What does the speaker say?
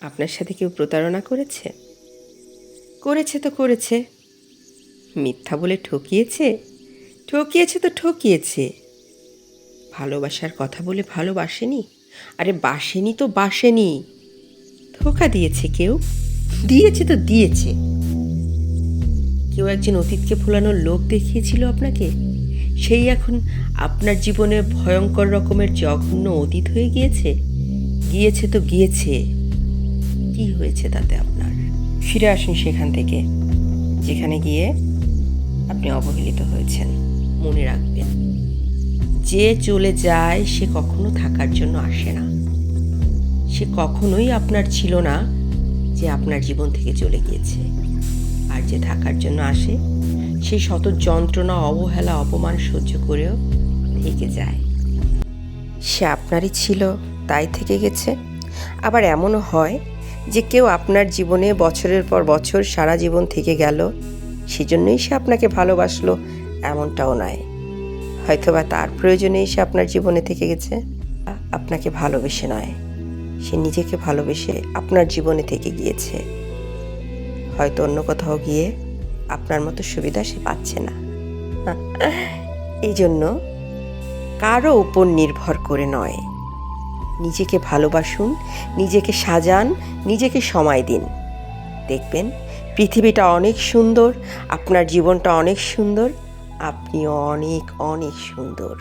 আপনার সাথে কেউ প্রতারণা করেছে? করেছে তো করেছে। মিথ্যা বলে ঠকিয়েছে? ঠকিয়েছে তো ঠকিয়েছে। ভালোবাসার কথা বলে ভালোবাসেনি? আরে বাসেনি তো বাসেনি। ধোকা দিয়েছে কেউ? দিয়েছে তো দিয়েছে। কেউ একজন অতীতকে ভোলানোর লোক দেখিয়েছিল আপনাকে? সেই এখন আপনার জীবনে ভয়ঙ্কর রকমের জঘন্য অতীত হয়ে গিয়েছে? গিয়েছে তো গিয়েছে। কি হয়েছে তাতে আপনার? ফিরে আসুন সেখান থেকে যেখানে গিয়ে আপনি অবহেলিত হয়েছেন। মনে রাখবেন যে চলে যায় সে কখনো থাকার জন্য আসে না। সে কখনোই আপনার ছিল না যে আপনার জীবন থেকে চলে গিয়েছে। আর যে থাকার জন্য আসে সে শত যন্ত্রণা অবহেলা অপমান সহ্য করেও থেকে যায়। সে আপনারই ছিল তাই থেকে গেছে। আবার এমনও হয় যে কেউ আপনার জীবনে বছরের পর বছর সারা জীবন থেকে গেল, সেজন্যই সে আপনাকে ভালোবাসলো, এমনটাও নয়। হয়তোবা তার প্রয়োজনেই সে আপনার জীবনে থেকে গেছে, আপনাকে ভালোবেসে নয়। সে নিজেকে ভালোবেসে আপনার জীবনে থেকে গিয়েছে। হয়তো অন্য কোথাও গিয়ে আপনার মতো সুবিধা সে পাচ্ছে না। এই জন্য কারও উপর নির্ভর করে নয়। নিজেকে ভালোবাসুন, নিজেকে সাজান, নিজেকে সময় দিন। দেখবেন, পৃথিবীটা অনেক সুন্দর, আপনার জীবনটা অনেক সুন্দর, আপনিও অনেক অনেক সুন্দর।